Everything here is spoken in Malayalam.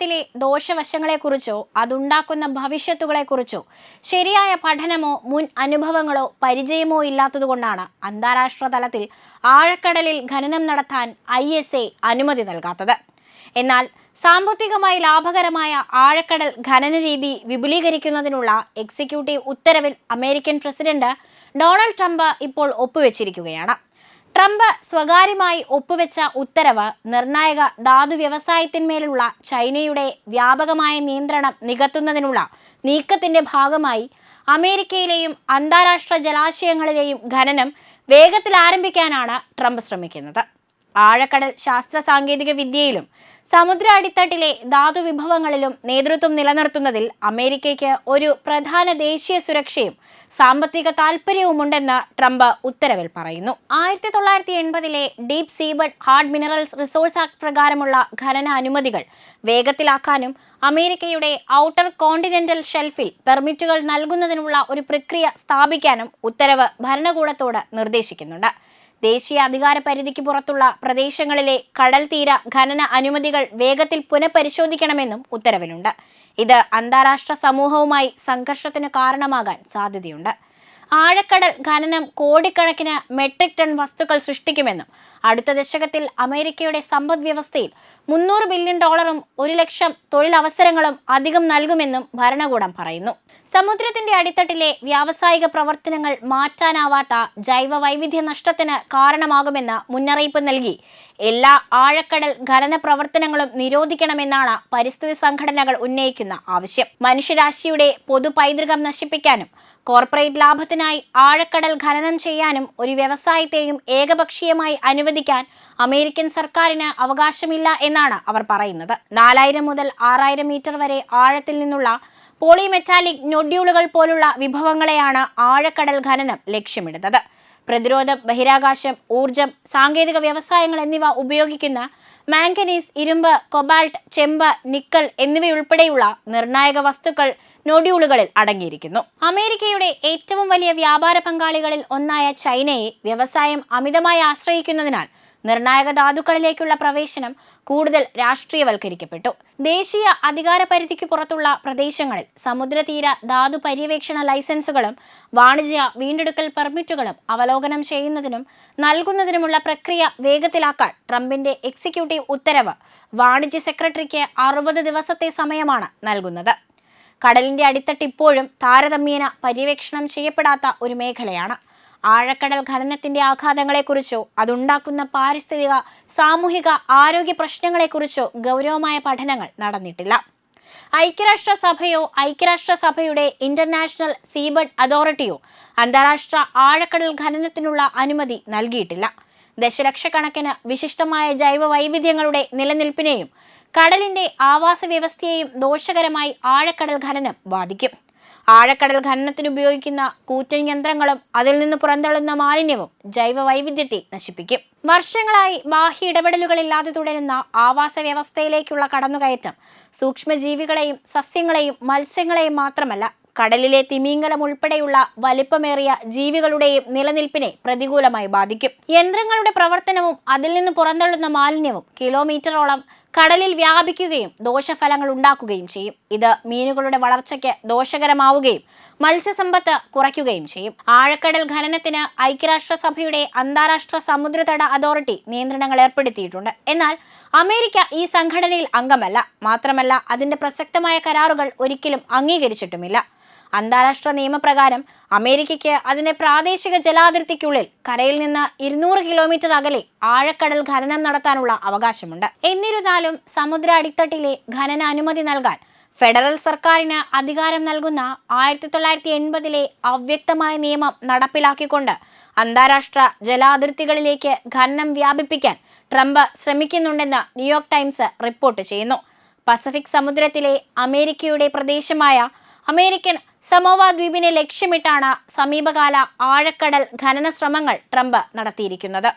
ഖനനത്തിന്റെ ദോഷവശങ്ങളെക്കുറിച്ചോ അതുണ്ടാക്കുന്ന ഭവിഷ്യത്തുകളെക്കുറിച്ചോ ശരിയായ പഠനമോ മുൻ അനുഭവങ്ങളോ പരിചയമോ ഇല്ലാത്തതുകൊണ്ടാണ് അന്താരാഷ്ട്ര തലത്തിൽ ആഴക്കടലിൽ ഖനനം നടത്താൻ ഐ അനുമതി നൽകാത്തത്. എന്നാൽ സാമ്പത്തികമായി ലാഭകരമായ ആഴക്കടൽ ഖനന രീതി വിപുലീകരിക്കുന്നതിനുള്ള എക്സിക്യൂട്ടീവ് ഉത്തരവിൽ അമേരിക്കൻ പ്രസിഡന്റ് ഡൊണാൾഡ് ട്രംപ് ഇപ്പോൾ ഒപ്പുവെച്ചിരിക്കുകയാണ്. ട്രംപ് സ്വകാര്യമായി ഒപ്പുവെച്ച ഉത്തരവ് നിർണായക ധാതു വ്യവസായത്തിന്മേലുള്ള ചൈനയുടെ വ്യാപകമായ നിയന്ത്രണം നികത്തുന്നതിനുള്ള നീക്കത്തിന്റെ ഭാഗമായി അമേരിക്കയിലെയും അന്താരാഷ്ട്ര ജലാശയങ്ങളിലെയും ഖനനം വേഗത്തിൽ ആരംഭിക്കാനാണ് ട്രംപ് ശ്രമിക്കുന്നത്. ആഴക്കടൽ ശാസ്ത്ര സാങ്കേതിക വിദ്യയിലും സമുദ്ര അടിത്തട്ടിലെ ധാതു വിഭവങ്ങളിലും നേതൃത്വം നിലനിർത്തുന്നതിൽ അമേരിക്കയ്ക്ക് ഒരു പ്രധാന ദേശീയ സുരക്ഷയും സാമ്പത്തിക താൽപ്പര്യവുമുണ്ടെന്ന് ട്രംപ് ഉത്തരവിൽ പറയുന്നു. ആയിരത്തി തൊള്ളായിരത്തി എൺപതിലെ deep seabed hard minerals resource act പ്രകാരമുള്ള ഖനന അനുമതികൾ വേഗത്തിലാക്കാനും അമേരിക്കയുടെ ഔട്ടർ കോണ്ടിനെന്റൽ ഷെൽഫിൽ പെർമിറ്റുകൾ നൽകുന്നതിനുള്ള ഒരു പ്രക്രിയ സ്ഥാപിക്കാനും ഉത്തരവ് ഭരണകൂടത്തോട് നിർദ്ദേശിക്കുന്നുണ്ട്. ദേശീയ അധികാര പരിധിക്ക് പുറത്തുള്ള പ്രദേശങ്ങളിലെ കടൽ തീര ഖനന അനുമതികൾ വേഗത്തിൽ പുനഃപരിശോധിക്കണമെന്നും ഉത്തരവിലുണ്ട്. ഇത് അന്താരാഷ്ട്ര സമൂഹവുമായി സംഘർഷത്തിന് കാരണമാകാൻ സാധ്യതയുണ്ട്. ആഴക്കടൽ ഖനനം കോടിക്കണക്കിന് മെട്രിക് ടൺ വസ്തുക്കൾ സൃഷ്ടിക്കുമെന്നും അടുത്ത ദശകത്തിൽ അമേരിക്കയുടെ സമ്പദ് വ്യവസ്ഥയിൽ മുന്നൂറ് ബില്യൺ ഡോളറും ഒരു ലക്ഷം തൊഴിലവസരങ്ങളും അധികം നൽകുമെന്നും ഭരണകൂടം പറയുന്നു. സമുദ്രത്തിന്റെ അടിത്തട്ടിലെ വ്യാവസായിക പ്രവർത്തനങ്ങൾ മാറ്റാനാവാത്ത ജൈവ വൈവിധ്യ നഷ്ടത്തിന് കാരണമാകുമെന്ന് മുന്നറിയിപ്പ് നൽകി. എല്ലാ ആഴക്കടൽ ഖനന പ്രവർത്തനങ്ങളും നിരോധിക്കണമെന്നാണ് പരിസ്ഥിതി സംഘടനകൾ ഉന്നയിക്കുന്ന ആവശ്യം. മനുഷ്യരാശിയുടെ പൊതു പൈതൃകം നശിപ്പിക്കാനും കോർപ്പറേറ്റ് ലാഭത്തിനായി ആഴക്കടൽ ഖനനം ചെയ്യാനും ഒരു വ്യവസായത്തെയും ഏകപക്ഷീയമായി അനുവദിക്കാൻ അമേരിക്കൻ സർക്കാരിന് അവകാശമില്ല എന്നാണ് അവർ പറയുന്നത്. നാലായിരം മുതൽ ആറായിരം മീറ്റർ വരെ ആഴത്തിൽ നിന്നുള്ള പോളിമെറ്റാലിക് നൊഡ്യൂളുകൾ പോലുള്ള വിഭവങ്ങളെയാണ് ആഴക്കടൽ ഖനനം ലക്ഷ്യമിടുന്നത്. പ്രതിരോധം ബഹിരാകാശം ഊർജം സാങ്കേതിക വ്യവസായങ്ങൾ എന്നിവ ഉപയോഗിക്കുന്ന മാംഗനീസ് ഇരുമ്പ് കൊബാൾട്ട് ചെമ്പ് നിക്കൽ എന്നിവയുൾപ്പെടെയുള്ള നിർണായക വസ്തുക്കൾ നൊഡ്യൂളുകളിൽ അടങ്ങിയിരിക്കുന്നു. അമേരിക്കയുടെ ഏറ്റവും വലിയ വ്യാപാര പങ്കാളികളിൽ ഒന്നായ ചൈനയെ വ്യവസായം അമിതമായി ആശ്രയിക്കുന്നതിനാൽ നിർണായക ധാതുക്കളിലേക്കുള്ള പ്രവേശനം കൂടുതൽ രാഷ്ട്രീയവൽക്കരിക്കപ്പെട്ടു. ദേശീയ അധികാര പരിധിക്ക് പുറത്തുള്ള പ്രദേശങ്ങളിൽ സമുദ്രതീര ധാതു പര്യവേക്ഷണ ലൈസൻസുകളും വാണിജ്യ വീണ്ടെടുക്കൽ പെർമിറ്റുകളും അവലോകനം ചെയ്യുന്നതിനും നൽകുന്നതിനുമുള്ള പ്രക്രിയ വേഗത്തിലാക്കാൻ ട്രംപിന്റെ എക്സിക്യൂട്ടീവ് ഉത്തരവ് വാണിജ്യ സെക്രട്ടറിക്ക് അറുപത് ദിവസത്തെ സമയമാണ് നൽകുന്നത്. കടലിന്റെ അടിത്തട്ട് ഇപ്പോഴും താരതമ്യേന പര്യവേക്ഷണം ചെയ്യപ്പെടാത്ത ഒരു മേഖലയാണ്. ആഴക്കടൽ ഖനനത്തിന്റെ ആഘാതങ്ങളെക്കുറിച്ചോ അതുണ്ടാക്കുന്ന പാരിസ്ഥിതിക സാമൂഹിക ആരോഗ്യ പ്രശ്നങ്ങളെക്കുറിച്ചോ ഗൗരവമായ പഠനങ്ങൾ നടന്നിട്ടില്ല. ഐക്യരാഷ്ട്ര സഭയോ ഐക്യരാഷ്ട്ര സഭയുടെ ഇന്റർനാഷണൽ സീബഡ് അതോറിറ്റിയോ അന്താരാഷ്ട്ര ആഴക്കടൽ ഖനനത്തിനുള്ള അനുമതി നൽകിയിട്ടില്ല. ദശലക്ഷക്കണക്കിന് വിശിഷ്ടമായ ജൈവ വൈവിധ്യങ്ങളുടെ നിലനിൽപ്പിനെയും കടലിന്റെ ആവാസ വ്യവസ്ഥയെയും ദോഷകരമായി ആഴക്കടൽ ഖനനം ബാധിക്കും. ആഴക്കടൽ ഖനനത്തിന് ഉപയോഗിക്കുന്ന കൂറ്റൻ യന്ത്രങ്ങളും അതിൽ നിന്ന് പുറന്തള്ളുന്ന മാലിന്യവും ജൈവ വൈവിധ്യത്തെ നശിപ്പിക്കും. വർഷങ്ങളായി ബാഹ്യ ഇടപെടലുകളില്ലാതെ തുടരുന്ന ആവാസ വ്യവസ്ഥയിലേക്കുള്ള കടന്നുകയറ്റം സൂക്ഷ്മജീവികളെയും സസ്യങ്ങളെയും മത്സ്യങ്ങളെയും മാത്രമല്ല കടലിലെ തിമീങ്കലം ഉൾപ്പെടെയുള്ള വലിപ്പമേറിയ ജീവികളുടെയും നിലനിൽപ്പിനെ പ്രതികൂലമായി ബാധിക്കും. യന്ത്രങ്ങളുടെ പ്രവർത്തനവും അതിൽ നിന്ന് പുറന്തള്ളുന്ന മാലിന്യവും കിലോമീറ്ററോളം കടലിൽ വ്യാപിക്കുകയും ദോഷഫലങ്ങൾ ഉണ്ടാക്കുകയും ചെയ്യും. ഇത് മീനുകളുടെ വളർച്ചയ്ക്ക് ദോഷകരമാവുകയും മത്സ്യസമ്പത്ത് കുറയ്ക്കുകയും ചെയ്യും. ആഴക്കടൽ ഖനനത്തിന് ഐക്യരാഷ്ട്രസഭയുടെ അന്താരാഷ്ട്ര സമുദ്രതട അതോറിറ്റി നിയന്ത്രണങ്ങൾ ഏർപ്പെടുത്തിയിട്ടുണ്ട്. എന്നാൽ അമേരിക്ക ഈ സംഘടനയിൽ അംഗമല്ല. മാത്രമല്ല അതിന്റെ പ്രസക്തമായ കരാറുകൾ ഒരിക്കലും അംഗീകരിച്ചിട്ടുമില്ല. അന്താരാഷ്ട്ര നിയമപ്രകാരം അമേരിക്കയ്ക്ക് അതിന്റെ പ്രാദേശിക ജലാതിർത്തിക്കുള്ളിൽ കരയിൽ നിന്ന് ഇരുന്നൂറ് കിലോമീറ്റർ അകലെ ആഴക്കടൽ ഖനനം നടത്താനുള്ള അവകാശമുണ്ട്. എന്നിരുന്നാലും സമുദ്ര അടിത്തട്ടിലെ ഖനന അനുമതി നൽകാൻ ഫെഡറൽ സർക്കാരിന് അധികാരം നൽകുന്ന ആയിരത്തി തൊള്ളായിരത്തി എൺപതിലെ അവ്യക്തമായ നിയമം നടപ്പിലാക്കിക്കൊണ്ട് അന്താരാഷ്ട്ര ജലാതിർത്തികളിലേക്ക് ഖനനം വ്യാപിപ്പിക്കാൻ ട്രംപ് ശ്രമിക്കുന്നുണ്ടെന്ന് ന്യൂയോർക്ക് ടൈംസ് റിപ്പോർട്ട് ചെയ്യുന്നു. പസഫിക് സമുദ്രത്തിലെ അമേരിക്കയുടെ പ്രദേശമായ അമേരിക്കൻ സമോവ ദ്വീപിനെ ലക്ഷ്യമിട്ടാണ് സമീപകാല ആഴക്കടൽ ഖനന ശ്രമങ്ങൾ ട്രംപ് നടത്തിയിരിക്കുന്നത്.